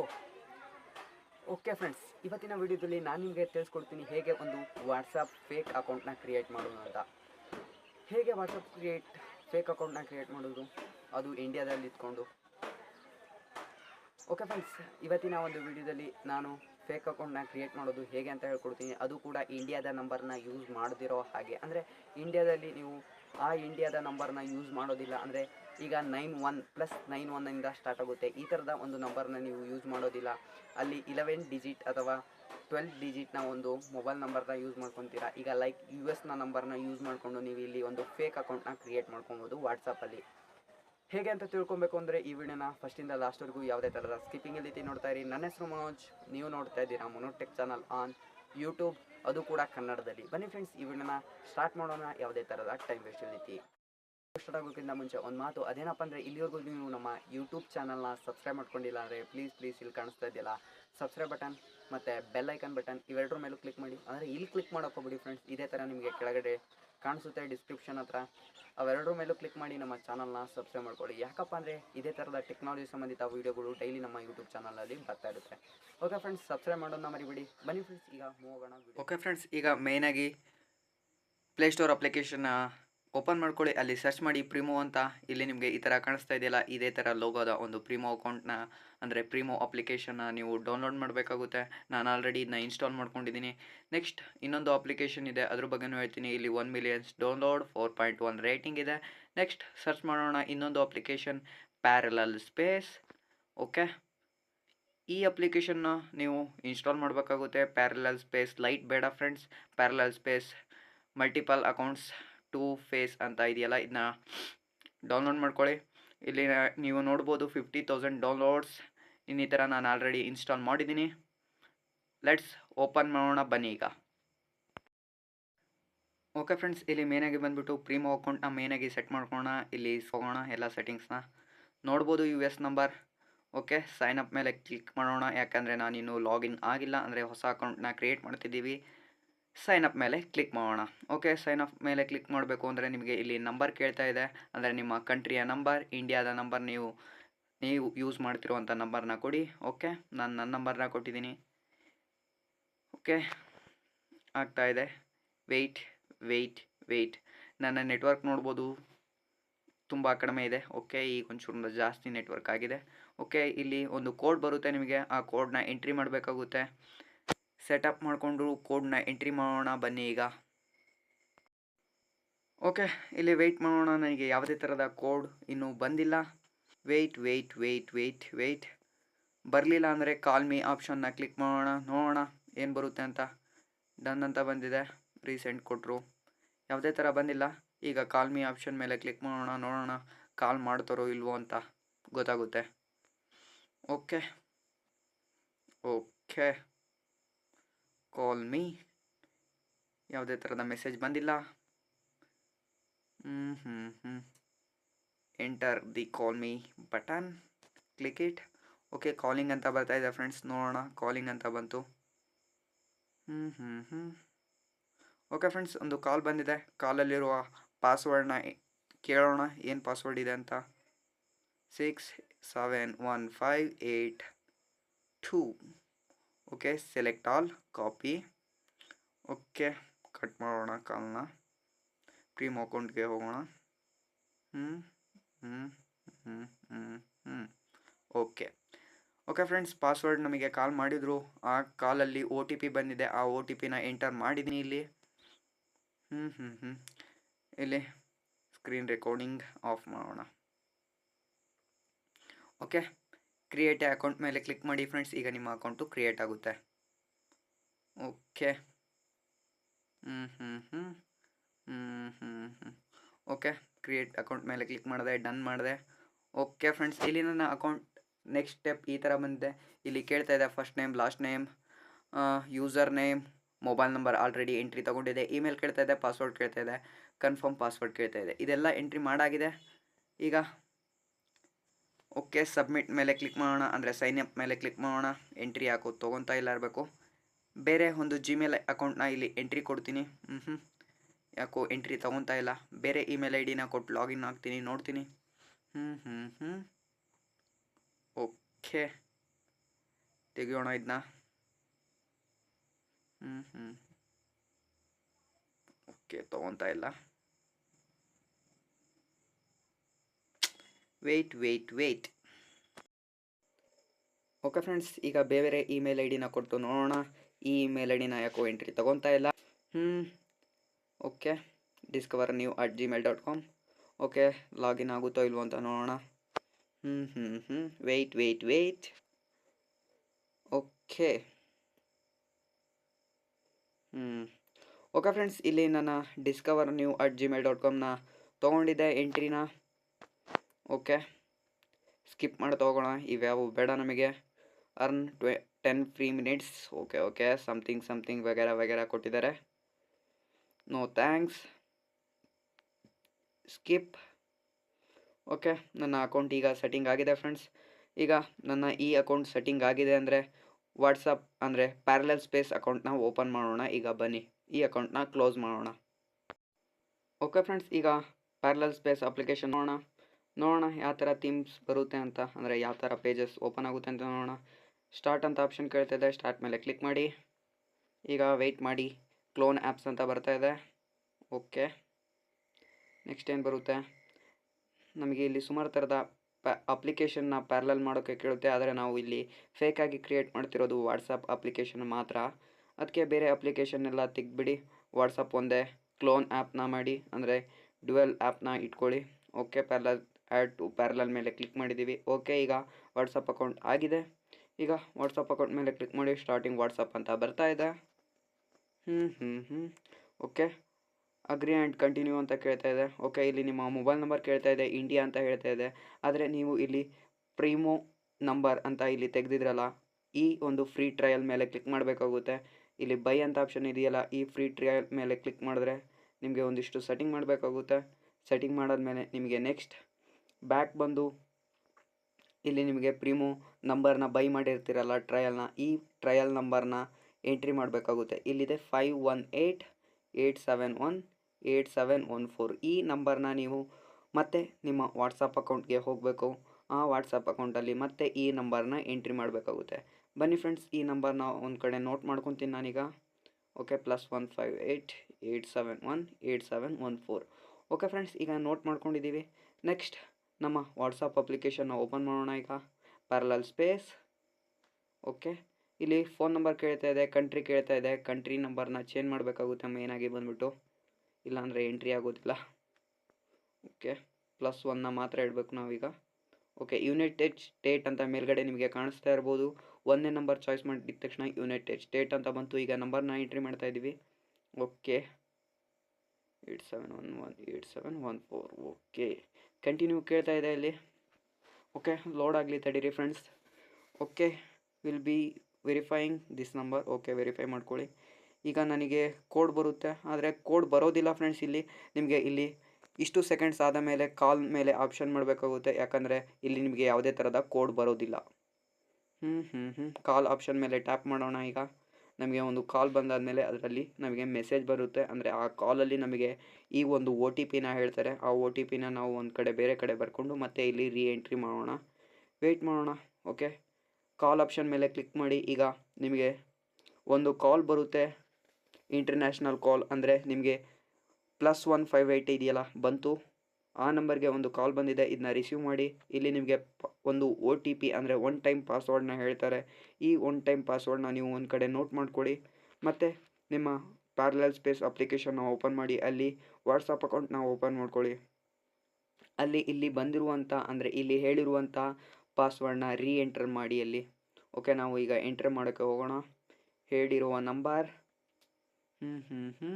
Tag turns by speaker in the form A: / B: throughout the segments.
A: ಓ okay friends ಇವತ್ತಿನ ವಿಡಿಯೋದಲ್ಲಿ ನಾನು ನಿಮಗೆ ತಿಳಿಸ್ಕೊಡ್ತೀನಿ ಹೇಗೆ ಒಂದು ವಾಟ್ಸಪ್ ಫೇಕ್ ಅಕೌಂಟ್ನ ಕ್ರಿಯೇಟ್ ಮಾಡೋದು ಅಂತ. ಹೇಗೆ ವಾಟ್ಸಪ್ ಕ್ರಿಯೇಟ್ ಫೇಕ್ ಅಕೌಂಟ್ನ ಕ್ರಿಯೇಟ್ ಮಾಡೋದು? ಅದು ಇಂಡಿಯಾದಲ್ಲಿ ಇದ್ಕೊಂಡು. ಓಕೆ ಫ್ರೆಂಡ್ಸ್ ಇವತ್ತಿನ ಒಂದು ವಿಡಿಯೋದಲ್ಲಿ ನಾನು ಫೇಕ್ ಅಕೌಂಟ್ನ ಕ್ರಿಯೇಟ್ ಮಾಡೋದು ಹೇಗೆ ಅಂತ ಹೇಳ್ಕೊಡ್ತೀನಿ. ಅದು ಕೂಡ ಇಂಡಿಯಾದ ನಂಬರ್ನ ಯೂಸ್ ಮಾಡದಿರೋ ಹಾಗೆ. ಅಂದರೆ ಇಂಡಿಯಾದಲ್ಲಿ ನೀವು ಆ ಇಂಡಿಯಾದ ನಂಬರ್ನ ಯೂಸ್ ಮಾಡೋದಿಲ್ಲ. ಅಂದರೆ ಈಗ ನೈನ್ ಒನ್ ಪ್ಲಸ್ ನೈನ್ ಒನ್ನಿಂದ ಸ್ಟಾರ್ಟ್ ಆಗುತ್ತೆ. ಈ ಥರದ ಒಂದು ನಂಬರ್ನ ನೀವು ಯೂಸ್ ಮಾಡೋದಿಲ್ಲ. ಅಲ್ಲಿ ಇಲೆವೆನ್ ಡಿಜಿಟ್ ಅಥವಾ ಟ್ವೆಲ್ ಡಿಜಿಟ್ನ ಒಂದು ಮೊಬೈಲ್ ನಂಬರ್ನ ಯೂಸ್ ಮಾಡ್ಕೊತೀರಾ. ಈಗ ಲೈಕ್ ಯು ಎಸ್ನ ನಂಬರ್ನ ಯೂಸ್ ಮಾಡಿಕೊಂಡು ನೀವು ಇಲ್ಲಿ ಒಂದು ಫೇಕ್ ಅಕೌಂಟ್ನ ಕ್ರಿಯೇಟ್ ಮಾಡ್ಕೊಬೋದು ವಾಟ್ಸಪ್ಪಲ್ಲಿ ಹೇಗೆ ಅಂತ ತಿಳ್ಕೊಬೇಕು ಅಂದರೆ ಈ ವಿಡಿಯೋನ ಫಸ್ಟಿಂದ ಲಾಸ್ಟ್ವರೆಗೂ ಯಾವುದೇ ಥರದ ಸ್ಕಿಪ್ಪಿಂಗ್ ರೀತಿ ನೋಡ್ತಾ ಇರಿ. ನನ್ನ ಹೆಸರು ಮನೋಜ್. ನೀವು ನೋಡ್ತಾ ಇದ್ದೀರಾ Manoj tech channel on YouTube ಅದು ಕೂಡ ಕನ್ನಡದಲ್ಲಿ. ಬನ್ನಿ ಫ್ರೆಂಡ್ಸ್ ಈ ವಿಡಿಯೋನ ಸ್ಟಾರ್ಟ್ ಮಾಡೋಣ. ಯಾವುದೇ ಥರದ ಟೈಮ್ ವೇಸ್ಟ್ ರೀತಿ ಸ್ಟಾರ್ಟ್ ಆಗೋಕ್ಕಿಂತ ಮುಂಚೆ ಒಂದು ಮಾತು ಅದೇನಪ್ಪ ಅಂದರೆ ಇಲ್ಲಿವರೆಗೂ ನೀವು ನಮ್ಮ ಯೂಟ್ಯೂಬ್ ಚಾನಲ್ನ ಸಬ್ಸ್ಕ್ರೈಬ್ ಮಾಡ್ಕೊಂಡಿಲ್ಲ ಅಂದರೆ ಪ್ಲೀಸ್ ಪ್ಲೀಸ್ ಇಲ್ಲಿ ಕಾಣಿಸ್ತಾ ಇದೆಯಲ್ಲ? ಸಬ್ಸ್ಕ್ರೈಬ್ ಬಟನ್ ಮತ್ತು ಬೆಲ್ ಐಕನ್ ಬಟನ್ ಇವೆರಡರ ಮೇಲೂ ಕ್ಲಿಕ್ ಮಾಡಿ. ಅಂದರೆ ಇಲ್ಲಿ ಕ್ಲಿಕ್ ಮಾಡೋಕೆ ಹೋಗ್ಬಿಡಿ ಫ್ರೆಂಡ್ಸ್ ಇದೇ ಥರ ನಿಮಗೆ ಕೆಳಗಡೆ ಕಾಣಿಸುತ್ತೆ ಡಿಸ್ಕ್ರಿಪ್ಷನ್ ಹತ್ರ. ಅವೆರಡರ ಮೇಲೂ ಕ್ಲಿಕ್ ಮಾಡಿ ನಮ್ಮ ಚಾನಲ್ನ ಸಬ್ಸ್ಕ್ರೈಬ್ ಮಾಡ್ಕೊಳ್ಳಿ. ಯಾಕಪ್ಪ ಅಂದರೆ ಇದೇ ಥರದ ಟೆಕ್ನಾಲಜಿ ಸಂಬಂಧಿತ ವೀಡಿಯೋಗಳು ಡೈಲಿ ನಮ್ಮ ಯೂಟ್ಯೂಬ್ ಚಾನಲಲ್ಲಿ ಬರ್ತಾ ಇರುತ್ತೆ. ಓಕೆ ಫ್ರೆಂಡ್ಸ್ ಸಬ್ಸ್ಕ್ರೈಬ್ ಮಾಡೋದನ್ನ ಮರಿಬೇಡಿ. ಬನ್ನಿ ಫ್ರೆಂಡ್ಸ್ ಈಗ ಹೋಗೋಣ ಓಕೆ ಫ್ರೆಂಡ್ಸ್ ಈಗ ಮೇಯ್ನಾಗಿ ಪ್ಲೇಸ್ಟೋರ್ ಅಪ್ಲಿಕೇಶನ್ನ ಓಪನ್ ಮಾಡ್ಕೊಳ್ಳಿ, ಅಲ್ಲಿ ಸರ್ಚ್ ಮಾಡಿ ಪ್ರಿಮೋ ಅಂತ. ಇಲ್ಲಿ ನಿಮಗೆ ಈ ಥರ ಕಾಣಿಸ್ತಾ ಇದೆಯಲ್ಲ, ಇದೇ ಥರ ಲೋಗೋದ ಒಂದು ಪ್ರಿಮೋ ಅಕೌಂಟ್ನ ಅಂದರೆ ಪ್ರಿಮೋ ಅಪ್ಲಿಕೇಶನ್ನ ನೀವು ಡೌನ್ಲೋಡ್ ಮಾಡಬೇಕಾಗುತ್ತೆ. ನಾನು ಆಲ್ರೆಡಿ ಇದನ್ನ ಇನ್ಸ್ಟಾಲ್ ಮಾಡ್ಕೊಂಡಿದ್ದೀನಿ ನೆಕ್ಸ್ಟ್ ಇನ್ನೊಂದು ಅಪ್ಲಿಕೇಶನ್ ಇದೆ, ಅದ್ರ ಬಗ್ಗೆನೂ ಹೇಳ್ತೀನಿ. ಇಲ್ಲಿ one millions download four point one rating ಇದೆ. ನೆಕ್ಸ್ಟ್ ಸರ್ಚ್ ಮಾಡೋಣ, ಇನ್ನೊಂದು ಅಪ್ಲಿಕೇಶನ್ ಪ್ಯಾರಲಲ್ ಸ್ಪೇಸ್ ಓಕೆ ಈ ಅಪ್ಲಿಕೇಶನ್ನ ನೀವು ಇನ್ಸ್ಟಾಲ್ ಮಾಡಬೇಕಾಗುತ್ತೆ. ಪ್ಯಾರಲಲ್ ಸ್ಪೇಸ್ ಲೈಟ್ ಬೇಡ friends parallel space multiple accounts two face ಅಂತ ಇದೆಯಲ್ಲ ಇದನ್ನ ಡೌನ್ಲೋಡ್ ಮಾಡ್ಕೊಳ್ಳಿ. ಇಲ್ಲಿ ನೀವು ನೋಡ್ಬೋದು ಫಿಫ್ಟಿ ತೌಸಂಡ್ ಡೌನ್ಲೋಡ್ಸ್ ಇನ್ನಿತರ ನಾನು ಆಲ್ರೆಡಿ ಇನ್ಸ್ಟಾಲ್ ಮಾಡಿದ್ದೀನಿ. ಲೆಟ್ಸ್ ಓಪನ್ ಮಾಡೋಣ, ಬನ್ನಿ ಈಗ. ಓಕೆ ಫ್ರೆಂಡ್ಸ್ ಇಲ್ಲಿ ಮೇನಾಗಿ ಬಂದುಬಿಟ್ಟು ಪ್ರೀಮೋ ಅಕೌಂಟ್ನ ಮೇನಾಗಿ ಸೆಟ್ ಮಾಡ್ಕೊಳ್ಳೋಣ. ಇಲ್ಲಿ ಹೋಗೋಣ, ಎಲ್ಲ ಸೆಟ್ಟಿಂಗ್ಸ್ನ ನೋಡ್ಬೋದು U S number okay sign up ಮೇಲೆ ಕ್ಲಿಕ್ ಮಾಡೋಣ. ಯಾಕಂದರೆ ನಾನಿನ್ನೂ ಲಾಗಿನ್ ಆಗಿಲ್ಲ, ಅಂದರೆ ಹೊಸ ಅಕೌಂಟ್ನ ಕ್ರಿಯೇಟ್ ಮಾಡ್ತಿದ್ದೀವಿ. ಸೈನ್ ಅಪ್ ಮೇಲೆ ಕ್ಲಿಕ್ ಮಾಡೋಣ. ಓಕೆ ಸೈನ್ ಅಪ್ ಮೇಲೆ ಕ್ಲಿಕ್ ಮಾಡಬೇಕು ಅಂದರೆ ನಿಮಗೆ ಇಲ್ಲಿ ನಂಬರ್ ಕೇಳ್ತಾ ಇದೆ. ಅಂದರೆ ನಿಮ್ಮ ಕಂಟ್ರಿಯ ನಂಬರ್ ಇಂಡಿಯಾದ ನಂಬರ್ ನೀವು ನೀವು ಯೂಸ್ ಮಾಡ್ತಿರುವಂಥ ನಂಬರ್ನ ಕೊಡಿ. ಓಕೆ ನಾನು ನನ್ನ ನಂಬರ್ನ ಕೊಟ್ಟಿದ್ದೀನಿ. ಓಕೆ ಆಗ್ತಾ ಇದೆ. ವೆಯ್ಟ್ ವೆಯ್ಟ್ ವೆಯ್ಟ್ ನನ್ನ ನೆಟ್ವರ್ಕ್ ನೋಡ್ಬೋದು. ತುಂಬ ಕಡಿಮೆ ಇದೆ. ಓಕೆ ಈಗ ಒಂಚೂರು ಜಾಸ್ತಿ ನೆಟ್ವರ್ಕ್ ಆಗಿದೆ. ಓಕೆ ಇಲ್ಲಿ ಒಂದು ಕೋಡ್ ಬರುತ್ತೆ ನಿಮಗೆ. ಆ ಕೋಡ್ನ ಎಂಟ್ರಿ ಮಾಡಬೇಕಾಗುತ್ತೆ. ಸೆಟಪ್ ಮಾಡಿಕೊಂಡು ಕೋಡ್ನ ಎಂಟ್ರಿ ಮಾಡೋಣ ಬನ್ನಿ ಈಗ. ಓಕೆ ಇಲ್ಲಿ ವೆಯ್ಟ್ ಮಾಡೋಣ. ನನಗೆ ಯಾವುದೇ ಥರದ ಕೋಡ್ ಇನ್ನೂ ಬಂದಿಲ್ಲ. Wait wait wait wait wait ಬರಲಿಲ್ಲ ಅಂದರೆ ಕಾಲ್ ಮೀ ಆಪ್ಷನ್ನ ಕ್ಲಿಕ್ ಮಾಡೋಣ, ನೋಡೋಣ ಏನು ಬರುತ್ತೆ ಅಂತ. ಡನ್ ಅಂತ ಬಂದಿದೆ. ರೀಸೆಂಟ್ ಕೊಟ್ಟರು ಯಾವುದೇ ಥರ ಬಂದಿಲ್ಲ. ಈಗ ಕಾಲ್ ಮೀ ಆಪ್ಷನ್ ಮೇಲೆ ಕ್ಲಿಕ್ ಮಾಡೋಣ, ನೋಡೋಣ ಕಾಲ್ ಮಾಡ್ತಾರೋ ಇಲ್ವೋ ಅಂತ ಗೊತ್ತಾಗುತ್ತೆ. ಓಕೆ ಓಕೆ ಕಾಲ್ ಮೀ ಯಾವುದೇ ಥರದ ಮೆಸೇಜ್ ಬಂದಿಲ್ಲ. ಹ್ಞೂ ಹ್ಞೂ ಹ್ಞೂ enter the call me button click it okay calling ಅಂತ ಬರ್ತಾ ಇದೆ ಫ್ರೆಂಡ್ಸ್ ನೋಡೋಣ ಕಾಲಿಂಗ್ ಅಂತ ಬಂತು. ಹ್ಞೂ ಹ್ಞೂ ಹ್ಞೂ ಓಕೆ ಫ್ರೆಂಡ್ಸ್ ಒಂದು ಕಾಲ್ ಬಂದಿದೆ. ಕಾಲಲ್ಲಿರುವ ಪಾಸ್ವರ್ಡ್ನ ಕೇಳೋಣ, ಏನು ಪಾಸ್ವರ್ಡ್ ಇದೆ ಅಂತ. Six seven one five eight two okay select all copy okay cut ಮಾಡೋಣ ಕಾಲ್ನ ಪ್ರೀಮ್ ಅಕೌಂಟ್ಗೆ ಹೋಗೋಣ. ಹ್ಞೂ ಹ್ಞೂ ಹ್ಞೂ ಹ್ಞೂ ಹ್ಞೂ ಓಕೆ ಓಕೆ ಫ್ರೆಂಡ್ಸ್ ಪಾಸ್ವರ್ಡ್ ನಮಗೆ ಕಾಲ್ ಮಾಡಿದರು. ಆ ಕಾಲಲ್ಲಿ ಒ ಟಿ ಪಿ ಬಂದಿದೆ. ಆ ಒ ಟಿ ಪಿನ ಎಂಟರ್ ಮಾಡಿದ್ದೀನಿ ಇಲ್ಲಿ. ಹ್ಞೂ ಹ್ಞೂ ಹ್ಞೂ ಇಲ್ಲಿ ಸ್ಕ್ರೀನ್ ರೆಕಾರ್ಡಿಂಗ್ ಆಫ್ ಮಾಡೋಣ. ಓಕೆ ಕ್ರಿಯೇಟ್ ಅಕೌಂಟ್ ಮೇಲೆ ಕ್ಲಿಕ್ ಮಾಡಿ ಫ್ರೆಂಡ್ಸ್ ಈಗ ನಿಮ್ಮ ಅಕೌಂಟು ಕ್ರಿಯೇಟ್ ಆಗುತ್ತೆ. ಓಕೆ ಹ್ಞೂ ಹ್ಞೂ ಹ್ಞೂ ಹ್ಞೂ ಓಕೆ ಕ್ರಿಯೇಟ್ ಅಕೌಂಟ್ ಮೇಲೆ ಕ್ಲಿಕ್ ಮಾಡಿದೆ ಡನ್ ಮಾಡಿದೆ. ಓಕೆ ಫ್ರೆಂಡ್ಸ್ ಇಲ್ಲಿ ನನ್ನ ಅಕೌಂಟ್ ನೆಕ್ಸ್ಟ್ ಸ್ಟೆಪ್ ಈ ಥರ ಬಂದಿದೆ. ಇಲ್ಲಿ ಕೇಳ್ತಾ ಇದೆ first name last name user name mobile number already entry ತೊಗೊಂಡಿದೆ. Email ಕೇಳ್ತಾ ಇದೆ ಪಾಸ್ವರ್ಡ್ ಕೇಳ್ತಾ ಇದೆ ಕನ್ಫರ್ಮ್ ಪಾಸ್ವರ್ಡ್ ಕೇಳ್ತಾ ಇದೆ ಇದೆಲ್ಲ ಎಂಟ್ರಿ ಮಾಡಾಗಿದೆ. ಈಗ ಓಕೆ, ಸಬ್ಮಿಟ್ ಮೇಲೆ ಕ್ಲಿಕ್ ಮಾಡೋಣ. ಅಂದರೆ ಸೈನ್ ಅಪ್ ಮೇಲೆ ಕ್ಲಿಕ್ ಮಾಡೋಣ. ಎಂಟ್ರಿ ಹಾಕೋ ತೊಗೊತಾ ಇಲ್ಲ ಇರಬೇಕು. ಬೇರೆ ಒಂದು ಜಿಮೇಲ್ ಅಕೌಂಟ್ನ ಇಲ್ಲಿ ಎಂಟ್ರಿ ಕೊಡ್ತೀನಿ. ಹ್ಞೂ ಯಾಕೋ ಎಂಟ್ರಿ ತೊಗೊತಾ ಇಲ್ಲ. ಬೇರೆ ಇಮೇಲ್ ಐ ಡಿನ ಕೊಟ್ಟು ಲಾಗಿನ್ ಆಗ್ತೀನಿ, ನೋಡ್ತೀನಿ. ಹ್ಞೂ ಹ್ಞೂ ಹ್ಞೂ ಓಕೆ. ತೆಗಿಯೋಣ ಇದನ್ನ ಹ್ಞೂ ಹ್ಞೂ ಓಕೆ, ತೊಗೊತಾ ಇಲ್ಲ. Wait wait wait okay friends ಈಗ ಬೇರೆ ಇಮೇಲ್ ಐ ಡಿನ ಕೊಟ್ಟು ನೋಡೋಣ. ಈ ಇಮೇಲ್ ಐ ಡಿನ ಯಾಕೋ ಎಂಟ್ರಿ ತೊಗೊತಾ ಇಲ್ಲ. ಹ್ಞೂ okay. Discover new at Gmail dot com okay login ಆಗುತ್ತೋ ಇಲ್ವೋ ಅಂತ ನೋಡೋಣ. ಹ್ಞೂ ಹ್ಞೂ ಹ್ಞೂ ವೆಯ್ಟ್ ವೆಯ್ಟ್ ವೆಯ್ಟ್ ಓಕೆ. ಹ್ಞೂ ಓಕೆ ಫ್ರೆಂಡ್ಸ್ ಇಲ್ಲಿ ನನ್ನ discover new at Gmail dot ಕಾಮ್ನ ತೊಗೊಂಡಿದ್ದೆ ಎಂಟ್ರಿನ ಓಕೆ. ಸ್ಕಿಪ್ ಮಾಡಿ ಹೋಗೋಣ ಇವ್ಯಾವು ಬೇಡ ನಮಗೆ. Earn ಟ್ವೆ, ten free minutes. Okay okay. Something something ವಗೇರ ವಗೇರ ಕೊಟ್ಟಿದ್ದಾರೆ. ನೋ ಥ್ಯಾಂಕ್ಸ್ ಸ್ಕಿಪ್ ಓಕೆ, ನನ್ನ ಅಕೌಂಟ್ ಈಗ ಸೆಟ್ಟಿಂಗ್ ಆಗಿದೆ ಫ್ರೆಂಡ್ಸ್ ಈಗ ನನ್ನ ಈ ಅಕೌಂಟ್ ಸೆಟ್ಟಿಂಗ್ ಆಗಿದೆ ಅಂದರೆ ವಾಟ್ಸಪ್ ಅಂದರೆ ಪ್ಯಾರಲಲ್ ಸ್ಪೇಸ್ ಅಕೌಂಟ್ನ ಓಪನ್ ಮಾಡೋಣ. ಈಗ ಬನ್ನಿ. ಈ ಅಕೌಂಟ್ನ ಕ್ಲೋಸ್ ಮಾಡೋಣ. ಓಕೆ ಫ್ರೆಂಡ್ಸ್ ಈಗ ಪ್ಯಾರಲಲ್ ಸ್ಪೇಸ್ ಅಪ್ಲಿಕೇಶನ್ ನೋಡೋಣ ನೋಡೋಣ ಯಾವ ಥರ ಥೀಮ್ಸ್ ಬರುತ್ತೆ ಅಂತ. ಅಂದರೆ ಯಾವ ಥರ ಪೇಜಸ್ ಓಪನ್ ಆಗುತ್ತೆ ಅಂತ ನೋಡೋಣ. ಸ್ಟಾರ್ಟ್ ಅಂತ ಆಪ್ಷನ್ ಕೇಳ್ತಾಯಿದೆ ಸ್ಟಾರ್ಟ್ ಮೇಲೆ ಕ್ಲಿಕ್ ಮಾಡಿ. ಈಗ ವೆಯ್ಟ್ ಮಾಡಿ. ಕ್ಲೋನ್ ಆ್ಯಪ್ಸ್ ಅಂತ ಬರ್ತಾ ಇದೆ. ಓಕೆ ನೆಕ್ಸ್ಟ್ ಏನು ಬರುತ್ತೆ? ನಮಗೆ ಇಲ್ಲಿ ಸುಮಾರು ಥರದ ಪ ಅಪ್ಲಿಕೇಶನ್ನ ಪ್ಯಾರಲಲ್ ಮಾಡೋಕ್ಕೆ ಕೇಳುತ್ತೆ. ಆದರೆ ನಾವು ಇಲ್ಲಿ ಫೇಕಾಗಿ ಕ್ರಿಯೇಟ್ ಮಾಡ್ತಿರೋದು ವಾಟ್ಸಪ್ ಅಪ್ಲಿಕೇಶನ್ ಮಾತ್ರ. ಅದಕ್ಕೆ ಬೇರೆ ಅಪ್ಲಿಕೇಶನ್ ಎಲ್ಲ ತೆಗ್ದುಬಿಡಿ. ವಾಟ್ಸಪ್ ಒಂದೇ. ಕ್ಲೋನ್ ಆ್ಯಪ್ನ ಮಾಡಿ. ಅಂದರೆ ಡ್ಯುವೆಲ್ ಆ್ಯಪ್ನ ಇಟ್ಕೊಳ್ಳಿ. Okay parallel add to parallel ಮೇಲೆ ಕ್ಲಿಕ್ ಮಾಡಿದ್ದೀವಿ. ಓಕೆ ಈಗ ವಾಟ್ಸಪ್ ಅಕೌಂಟ್ ಆಗಿದೆ. ಈಗ ವಾಟ್ಸಪ್ ಅಕೌಂಟ್ ಮೇಲೆ ಕ್ಲಿಕ್ ಮಾಡಿ ಸ್ಟಾರ್ಟಿಂಗ್ ವಾಟ್ಸಪ್ ಅಂತ ಬರ್ತಾ ಇದೆ. ಹ್ಞೂ ಹ್ಞೂ ಹ್ಞೂ ಓಕೆ ಅಗ್ರಿ ಆ್ಯಂಡ್ ಕಂಟಿನ್ಯೂ ಅಂತ ಕೇಳ್ತಾ ಇದೆ. ಓಕೆ ಇಲ್ಲಿ ನಿಮ್ಮ ಮೊಬೈಲ್ ನಂಬರ್ ಕೇಳ್ತಾ ಇದೆ ಇಂಡಿಯಾ ಅಂತ ಹೇಳ್ತಾ ಇದೆ. ಆದರೆ ನೀವು ಇಲ್ಲಿ ಪ್ರೀಮೋ ನಂಬರ್ ಅಂತ ಇಲ್ಲಿ ತೆಗೆದಿದ್ರಲ್ಲ, ಈ ಒಂದು ಫ್ರೀ ಟ್ರಯಲ್ ಮೇಲೆ ಕ್ಲಿಕ್ ಮಾಡಬೇಕಾಗುತ್ತೆ. ಇಲ್ಲಿ ಬೈ ಅಂತ ಆಪ್ಷನ್ ಇದೆಯಲ್ಲ, ಈ ಫ್ರೀ ಟ್ರಯಲ್ ಮೇಲೆ ಕ್ಲಿಕ್ ಮಾಡಿದ್ರೆ ನಿಮಗೆ ಒಂದಿಷ್ಟು ಸೆಟ್ಟಿಂಗ್ ಮಾಡಬೇಕಾಗುತ್ತೆ. ಸೆಟ್ಟಿಂಗ್ ಮಾಡಾದ್ಮೇಲೆ ನಿಮಗೆ ನೆಕ್ಸ್ಟ್ ಬ್ಯಾಕ್ ಬಂದು ಇಲ್ಲಿ ನಿಮಗೆ ಪ್ರೀಮೋ ನಂಬರ್ನ ಬೈ ಮಾಡಿರ್ತೀರಲ್ಲ ಟ್ರಯಲ್ನ, ಈ ಟ್ರಯಲ್ ನಂಬರ್ನ ಎಂಟ್ರಿ ಮಾಡಬೇಕಾಗುತ್ತೆ. ಇಲ್ಲಿದೆ five one eight eight seven one eight seven one four ಈ ನಂಬರ್ನ ನೀವು ಮತ್ತೆ ನಿಮ್ಮ ವಾಟ್ಸಪ್ ಅಕೌಂಟ್ಗೆ ಹೋಗಬೇಕು. ಆ ವಾಟ್ಸಪ್ ಅಕೌಂಟಲ್ಲಿ ಮತ್ತೆ ಈ ನಂಬರ್ನ ಎಂಟ್ರಿ ಮಾಡಬೇಕಾಗುತ್ತೆ. ಬನ್ನಿ ಫ್ರೆಂಡ್ಸ್, ಈ ನಂಬರ್ನ ಒಂದು ಕಡೆ ನೋಟ್ ಮಾಡ್ಕೊತೀನಿ ನಾನೀಗ. Okay plus one five eight eight seven one eight seven one four okay friends, ಈಗ ನೋಟ್ ಮಾಡ್ಕೊಂಡಿದ್ದೀವಿ. ನೆಕ್ಸ್ಟ್ ನಮ್ಮ ವಾಟ್ಸಪ್ ಅಪ್ಲಿಕೇಶನ್ನ ಓಪನ್ ಮಾಡೋಣ ಈಗ. ಪ್ಯಾರಲಲ್ ಸ್ಪೇಸ್ ಓಕೆ ಇಲ್ಲಿ ಫೋನ್ ನಂಬರ್ ಕೇಳ್ತಾ ಇದೆ ಕಂಟ್ರಿ ಕೇಳ್ತಾ ಇದೆ. ಕಂಟ್ರಿ ನಂಬರ್ನ ಚೇಂಜ್ ಮಾಡಬೇಕಾಗುತ್ತೆ ಮೇನಾಗಿ ಬಂದುಬಿಟ್ಟು. ಇಲ್ಲಾಂದರೆ ಎಂಟ್ರಿ ಆಗೋದಿಲ್ಲ. ಓಕೆ ಪ್ಲಸ್ ಒನ್ನ ಮಾತ್ರ ಇಡಬೇಕು ನಾವೀಗ. ಓಕೆ ಯುನೈಟೆಡ್ ಸ್ಟೇಟ್ ಅಂತ ಮೇಲ್ಗಡೆ ನಿಮಗೆ ಕಾಣಿಸ್ತಾ ಇರ್ಬೋದು. ಒಂದೇ ನಂಬರ್ ಚಾಯ್ಸ್ ಮಾಡಿದ ತಕ್ಷಣ ಯುನೈಟೆಡ್ ಸ್ಟೇಟ್ ಅಂತ ಬಂತು. ಈಗ ನಂಬರ್ನ ಎಂಟ್ರಿ ಮಾಡ್ತಾ ಇದ್ದೀವಿ okay eight seven one one eight seven one four, okay. Continue ಕೇಳ್ತಾ ಇದೆ ಇಲ್ಲಿ. ಓಕೆ ಲೋಡ್ ಆಗಲಿ ತಡೀರಿ friends okay will be verifying this number okay verify ಮಾಡ್ಕೊಳ್ಳಿ. ಈಗ ನನಗೆ ಕೋಡ್ ಬರುತ್ತೆ, ಆದರೆ ಕೋಡ್ ಬರೋದಿಲ್ಲ ಫ್ರೆಂಡ್ಸ್ ಇಲ್ಲಿ. ನಿಮಗೆ ಇಲ್ಲಿ ಇಷ್ಟು ಸೆಕೆಂಡ್ಸ್ ಆದ ಮೇಲೆ ಕಾಲ್ ಮೇಲೆ ಆಪ್ಷನ್ ಮಾಡಬೇಕಾಗುತ್ತೆ. ಯಾಕಂದರೆ ಇಲ್ಲಿ ನಿಮಗೆ ಯಾವುದೇ ಥರದ ಕೋಡ್ ಬರೋದಿಲ್ಲ. ಹ್ಞೂ ಹ್ಞೂ ಹ್ಞೂ ಕಾಲ್ ಆಪ್ಷನ್ ಮೇಲೆ ಟ್ಯಾಪ್ ಮಾಡೋಣ ಈಗ. ನಮಗೆ ಒಂದು ಕಾಲ್ ಬಂದಾದಮೇಲೆ ಅದರಲ್ಲಿ ನಮಗೆ ಮೆಸೇಜ್ ಬರುತ್ತೆ. ಅಂದರೆ ಆ ಕಾಲಲ್ಲಿ ನಮಗೆ ಈ ಒಂದು ಒ ಟಿ ಪಿನ ಹೇಳ್ತಾರೆ. ಆ ಒ ಟಿ ಪಿನ ನಾವು ಒಂದು ಕಡೆ ಬೇರೆ ಕಡೆ ಬರ್ಕೊಂಡು ಮತ್ತೆ ಇಲ್ಲಿ ರೀ ಎಂಟ್ರಿ ಮಾಡೋಣ. ವೆಯ್ಟ್ ಮಾಡೋಣ ಓಕೆ ಕಾಲ್ ಆಪ್ಷನ್ ಮೇಲೆ ಕ್ಲಿಕ್ ಮಾಡಿ, ಈಗ ನಿಮಗೆ ಒಂದು ಕಾಲ್ ಬರುತ್ತೆ. ಇಂಟರ್ನ್ಯಾಷನಲ್ ಕಾಲ್ ಅಂದರೆ ನಿಮಗೆ ಪ್ಲಸ್ ಒನ್ ಫೈವ್ ಏಯ್ಟ್ ಇದೆಯಲ್ಲ, ಬಂತು. ಆ ನಂಬರ್ಗೆ ಒಂದು ಕಾಲ್ ಬಂದಿದೆ ಇದನ್ನ ರಿಸೀವ್ ಮಾಡಿ. ಇಲ್ಲಿ ನಿಮಗೆ ಒಂದು ಒ ಟಿ ಪಿ ಅಂದರೆ ಒನ್ ಟೈಮ್ ಪಾಸ್ವರ್ಡ್ನ ಹೇಳ್ತಾರೆ. ಈ ಒನ್ ಟೈಮ್ ಪಾಸ್ವರ್ಡ್ನ ನೀವು ಒಂದು ಕಡೆ ನೋಟ್ ಮಾಡ್ಕೊಳ್ಳಿ ಮತ್ತು ನಿಮ್ಮ ಪ್ಯಾರಲಲ್ ಸ್ಪೇಸ್ ಅಪ್ಲಿಕೇಶನ್ನ ಓಪನ್ ಮಾಡಿ. ಅಲ್ಲಿ ವಾಟ್ಸಪ್ ಅಕೌಂಟ್ನ ಓಪನ್ ಮಾಡ್ಕೊಳ್ಳಿ ಅಲ್ಲಿ ಇಲ್ಲಿ ಬಂದಿರುವಂಥ ಅಂದರೆ ಇಲ್ಲಿ ಹೇಳಿರುವಂಥ ಪಾಸ್ವರ್ಡ್ನ ರೀ ಎಂಟರ್ ಮಾಡಿ ಅಲ್ಲಿ. ಓಕೆ ನಾವು ಈಗ ಎಂಟ್ರ್ ಮಾಡೋಕ್ಕೆ ಹೋಗೋಣ. ಹೇಳಿರುವ ನಂಬರ್ ಹ್ಞೂ ಹ್ಞೂ ಹ್ಞೂ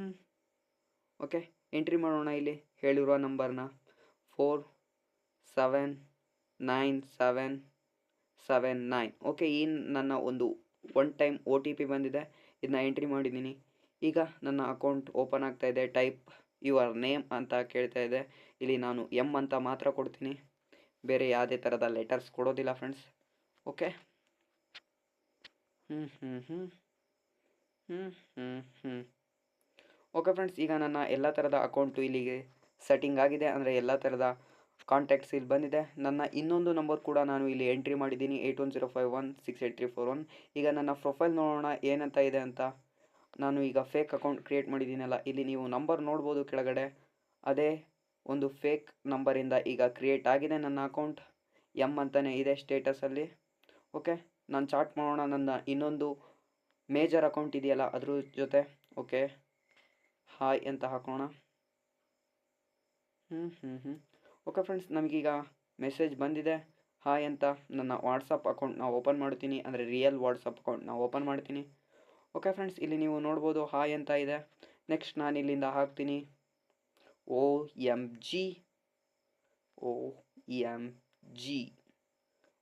A: ಓಕೆ ಎಂಟ್ರಿ ಮಾಡೋಣ ಇಲ್ಲಿ. ಹೇಳಿರುವ ನಂಬರ್ನ four seven nine seven seven nine okay ಈ ನನ್ನ ಒಂದು one time O T P ಬಂದಿದೆ. ಇದನ್ನ ಎಂಟ್ರಿ ಮಾಡಿದ್ದೀನಿ. ಈಗ ನನ್ನ ಅಕೌಂಟ್ ಓಪನ್ ಆಗ್ತಾ ಇದೆ. ಟೈಪ್ ಯುವರ್ ನೇಮ್ ಅಂತ ಕೇಳ್ತಾ ಇದೆ. ಇಲ್ಲಿ ನಾನು ಎಂ ಅಂತ ಮಾತ್ರ ಕೊಡ್ತೀನಿ. ಬೇರೆ ಯಾವುದೇ ಥರದ ಲೆಟರ್ಸ್ ಕೊಡೋದಿಲ್ಲ ಫ್ರೆಂಡ್ಸ್ ಓಕೆ ಹ್ಞೂ ಹ್ಞೂ ಹ್ಞೂ ಹ್ಞೂ ಹ್ಞೂ ಹ್ಞೂ ಓಕೆ ಫ್ರೆಂಡ್ಸ್ ಈಗ ನನ್ನ ಎಲ್ಲ ಥರದ ಅಕೌಂಟು ಇಲ್ಲಿಗೆ ಸೆಟ್ಟಿಂಗ್ ಆಗಿದೆ. ಅಂದರೆ ಎಲ್ಲ ಥರದ ಕಾಂಟ್ಯಾಕ್ಟ್ಸ್ ಇಲ್ಲಿ ಬಂದಿದೆ. ನನ್ನ ಇನ್ನೊಂದು ನಂಬರ್ ಕೂಡ ನಾನು ಇಲ್ಲಿ ಎಂಟ್ರಿ ಮಾಡಿದ್ದೀನಿ. Eight one zero five one six eight three four one. ಈಗ ನನ್ನ ಪ್ರೊಫೈಲ್ ನೋಡೋಣ ಏನಂತ ಇದೆ ಅಂತ. ನಾನು ಈಗ ಫೇಕ್ ಅಕೌಂಟ್ ಕ್ರಿಯೇಟ್ ಮಾಡಿದ್ದೀನಲ್ಲ, ಇಲ್ಲಿ ನೀವು ನಂಬರ್ ನೋಡ್ಬೋದು ಕೆಳಗಡೆ. ಅದೇ ಒಂದು ಫೇಕ್ ನಂಬರಿಂದ ಈಗ ಕ್ರಿಯೇಟ್ ಆಗಿದೆ ನನ್ನ ಅಕೌಂಟ್ ಎಂ ಅಂತಲೇ ಇದೆ ಸ್ಟೇಟಸಲ್ಲಿ ಓಕೆ ನಾನು ಚಾಟ್ ಮಾಡೋಣ. ನನ್ನ ಇನ್ನೊಂದು ಮೇಜರ್ ಅಕೌಂಟ್ ಇದೆಯಲ್ಲ, ಅದ್ರ ಜೊತೆ. ಓಕೆ ಹಾಯ್ ಅಂತ ಹಾಕೋಣ. ಹ್ಞೂ ಹ್ಞೂ ಓಕೆ ಫ್ರೆಂಡ್ಸ್ ನಮಗೀಗ ಮೆಸೇಜ್ ಬಂದಿದೆ. ಹಾಯ್ ಅಂತ ನನ್ನ ವಾಟ್ಸಪ್ ಅಕೌಂಟ್ನ ಓಪನ್ ಮಾಡ್ತೀನಿ. ಅಂದರೆ ರಿಯಲ್ ವಾಟ್ಸಪ್ ಅಕೌಂಟ್ನ ಓಪನ್ ಮಾಡ್ತೀನಿ. ಓಕೆ ಫ್ರೆಂಡ್ಸ್ ಇಲ್ಲಿ ನೀವು ನೋಡ್ಬೋದು ಹಾಯ್ ಅಂತ ಇದೆ. ನೆಕ್ಸ್ಟ್ ನಾನು ಇಲ್ಲಿಂದ ಹಾಕ್ತೀನಿ. O M G O M G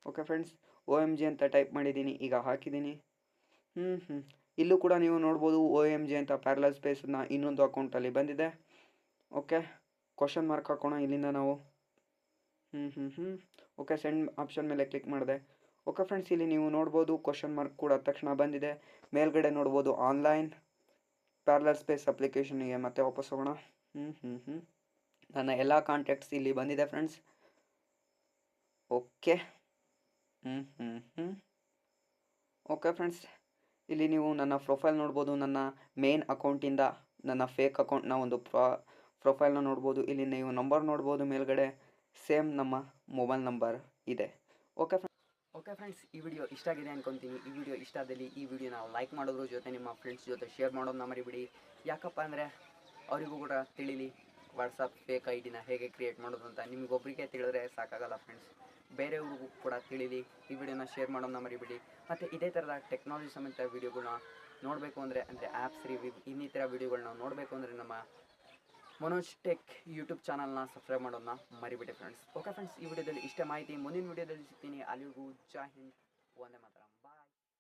A: okay friends O M G ಅಂತ ಟೈಪ್ ಮಾಡಿದ್ದೀನಿ. ಈಗ ಹಾಕಿದ್ದೀನಿ. ಹ್ಞೂ ಹ್ಞೂ ಇಲ್ಲೂ ಕೂಡ ನೀವು ನೋಡ್ಬೋದು ಓ ಎಂ ಜಿ ಅಂತ ಪ್ಯಾರಲಲ್ ಸ್ಪೇಸನ್ನ ಇನ್ನೊಂದು ಅಕೌಂಟಲ್ಲಿ ಬಂದಿದೆ. ಓಕೆ ಕ್ವಶನ್ ಮಾರ್ಕ್ ಹಾಕೋಣ, ಇಲ್ಲಿಂದ ನಾವು. ಹ್ಞೂ ಹ್ಞೂ ಓಕೆ ಸೆಂಡ್ ಆಪ್ಷನ್ ಮೇಲೆ ಕ್ಲಿಕ್ ಮಾಡಿದೆ. ಓಕೆ ಫ್ರೆಂಡ್ಸ್ ಇಲ್ಲಿ ನೀವು ನೋಡ್ಬೋದು ಕ್ವಶನ್ ಮಾರ್ಕ್ ಕೂಡ ತಕ್ಷಣ ಬಂದಿದೆ. ಮೇಲ್ಗಡೆ ನೋಡ್ಬೋದು ಆನ್ಲೈನ್ ಪ್ಯಾರ್ಲರ್ ಸ್ಪೇಸ್ ಅಪ್ಲಿಕೇಶನಿಗೆ ಮತ್ತೆ ವಾಪಸ್ ಹೋಗೋಣ. ಹ್ಞೂ ಹ್ಞೂ ಹ್ಞೂ ನನ್ನ ಎಲ್ಲ ಕಾಂಟ್ಯಾಕ್ಟ್ಸ್ ಇಲ್ಲಿ ಬಂದಿದೆ ಫ್ರೆಂಡ್ಸ್ ಓಕೆ ಹ್ಞೂ ಹ್ಞೂ ಹ್ಞೂ ಓಕೆ ಫ್ರೆಂಡ್ಸ್ ಇಲ್ಲಿ ನೀವು ನನ್ನ ಪ್ರೊಫೈಲ್ ನೋಡ್ಬೋದು, ನನ್ನ ಮೇನ್ ಅಕೌಂಟಿಂದ ನನ್ನ ಫೇಕ್ ಅಕೌಂಟ್ನ ಒಂದು ಪ್ರೊ ಪ್ರೊಫೈಲ್ನ ನೋಡ್ಬೋದು, ಇಲ್ಲಿ ನೀವು ನಂಬರ್ ನೋಡ್ಬೋದು ಮೇಲ್ಗಡೆ, ಸೇಮ್ ನಮ್ಮ ಮೊಬೈಲ್ ನಂಬರ್ ಇದೆ. ಓಕೆ ಫ್ರೆಂಡ್ಸ್ ಓಕೆ ಫ್ರೆಂಡ್ಸ್ ಈ ವಿಡಿಯೋ ಇಷ್ಟ ಆಗಿದೆ ಅನ್ಕೊತೀನಿ. ಈ ವಿಡಿಯೋ ಇಷ್ಟ ಆದಲ್ಲಿ ಈ ವಿಡಿಯೋನ ಲೈಕ್ ಮಾಡೋದ್ರ ಜೊತೆ ನಿಮ್ಮ ಫ್ರೆಂಡ್ಸ್ ಜೊತೆ ಶೇರ್ ಮಾಡೋದನ್ನ ಮರಿಬಿಡಿ. ಯಾಕಪ್ಪ ಅಂದರೆ ಅವರಿಗೂ ಕೂಡ ತಿಳಿಲಿ ವಾಟ್ಸಪ್ ಫೇಕ್ ಐ ಡಿನ ಹೇಗೆ ಕ್ರಿಯೇಟ್ ಮಾಡೋದು ಅಂತ ನಿಮಗೊಬ್ಬರಿಗೆ ತಿಳಿದ್ರೆ ಸಾಕಾಗಲ್ಲ ಫ್ರೆಂಡ್ಸ್ ಬೇರೆಯವ್ರಿಗೂ ಕೂಡ ತಿಳಿಲಿ, ಈ ವಿಡಿಯೋನ ಶೇರ್ ಮಾಡೋದನ್ನ ಮರಿಬಿಡಿ. ಮತ್ತು ಇದೇ ಥರದ ಟೆಕ್ನಾಲಜಿ ಸಂಬಂಧಿತ ವಿಡಿಯೋಗಳನ್ನ ನೋಡಬೇಕು ಅಂದರೆ ಅಂದರೆ ಆ್ಯಪ್ಸ್ ರಿವ್ಯೂ ಇನ್ನಿತರ ವಿಡಿಯೋಗಳನ್ನ ನೋಡಬೇಕು ಅಂದರೆ ನಮ್ಮ ಮನೋಜ್ ಟೆಕ್ ಯೂಟ್ಯೂಬ್ ಚಾನಲ್ನ ಸಬ್ಸ್ಕ್ರೈಬ್ ಮಾಡೋದನ್ನ ಮರಿಬಿಡಿ ಫ್ರೆಂಡ್ಸ್ ಓಕೆ ಫ್ರೆಂಡ್ಸ್ ಈ ವಿಡಿಯೋದಲ್ಲಿ ಇಷ್ಟೇ ಮಾಹಿತಿ. ಮುಂದಿನ ವಿಡಿಯೋದಲ್ಲಿ ಸಿಗ್ತೀನಿ. ಅಲ್ಲಿಗೂ ಜೈ ಹಿಂದ್. ಒಂದೇ ಮಾತ್ರ.